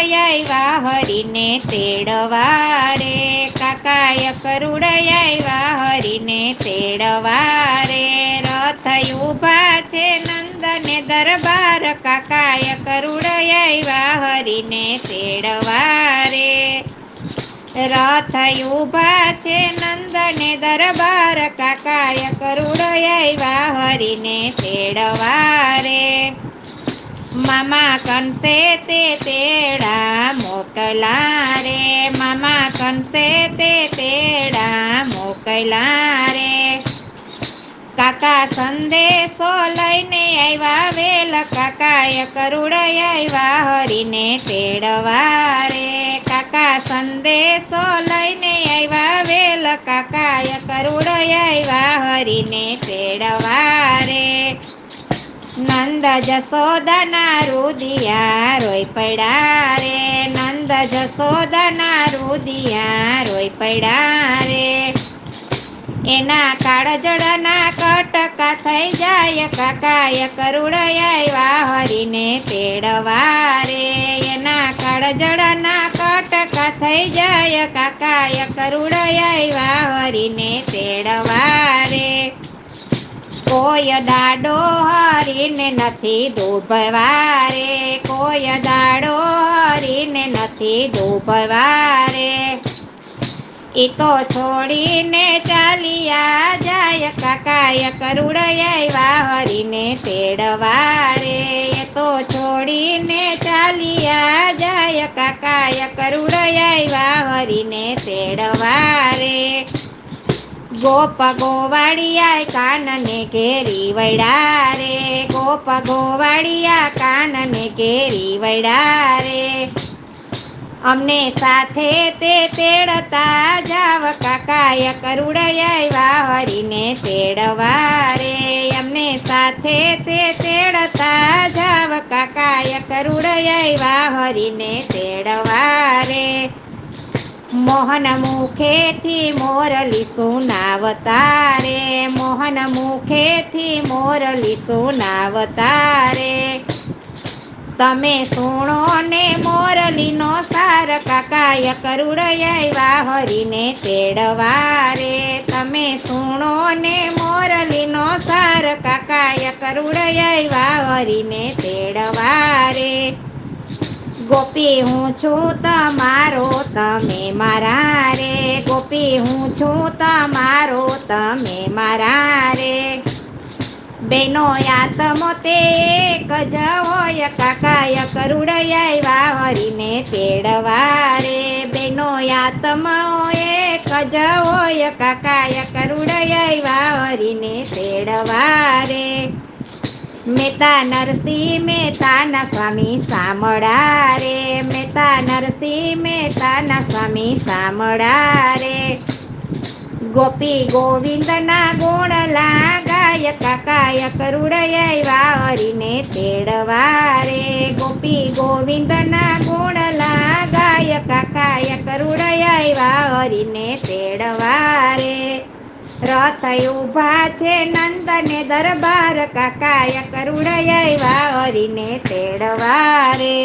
કરુડયા હરીને તેડવા રે કાકાય કરુડયા હરીને તેડવા રે રથ ઊભા છે નંદને દરબાર. કાકાય કરુડયા હરીને તેડવા રે રથ ઊભા છે નંદને દરબાર. કાકાય કરુડયા હરીને તેડવા રે મામા કંસે તે તેડા મોકલા રે. મામા કંસે તે તેડા મોકલા રે. કાકા સંદેશો લઈને આવ્યા વેલ. કાકાએ આવ્યા હરીને તેડવા રે. કાકા સંદેશો લઈને આવ્યા વેલ. કાકાએ આવ્યા હરીને તેડવા નંદ જસોદના રુદિયા રોય પડ્યા રે. નંદ જસોદના રુદિયા રોય પડ્યા રે. એના કાળજળના કટકા થઈ જાય કાકાય કરુડયા હરીને પેડવા રે. એના કાળજળના કટકા થઈ જાય કાકાય કરુડયા હરીને પેડવા રે. કોઈ દાડો હરીને નથી ડૂબવા રે કોઈ દાડો હરીને નથી ડૂબવા એ તો છોડીને ચાલ્યા જાય કાકાય કરુડયા હરીને તેડવારે. એ તો છોડીને ચાલ્યા જાય કાકાય કરુડયા હરીને તેડવારે. ગોપ ગોવાળિયા કાનને ઘેરી વૈડા રે. ગોપ ગોવાળિયા કાનને ઘેરી વૈડા રે. અમને સાથે તે તેડતા જાવ કાકાય કરુડયા હરીને તેડવા રે. અમને સાથે તે તેડતા જાવ કાકાય કરુડયા હરીને તેડવા રે. મોહન મુખેથી મોરલી સુનાવતા રે મોહન મુખેથી મોરલી સુનાવતા રે તમે સુણો ને મોરલીનો સાર કાકાય કરુડયા હરીને તેડવા રે તમે સુણો ને મોરલીનો સાર કાકાય કરુડયા હરીને તેડવા રે ગોપી, હું છું તમારો, તમે મારા રે. ગોપી, હું છું તમારો, તમે મારા રે. બેનો યાત તે એક જ હોય કાકાય કરુડયા હરીને તેડવા રે. બેનો આત્મો એક જ હોય કાકાય કરુડયા હરીને તેડવા રે. મેતા નરસિંહ મહેતાના સ્વામી સામળા રે મેતા નરસિંહ મહેતાના સ્વામી સામળા રે ગોપી ગોવિંદના ગુણ લાગાય, કાકાય કરુડયા હરીને તેડવા રે ગોપી ગોવિંદના ગુણ લાગાય, કાકાય કરુડયા હરીને તેડવા રે રથ ઊભા છે નંદને દરબાર કાકાય કરુડયા હરીને તેડવા રે.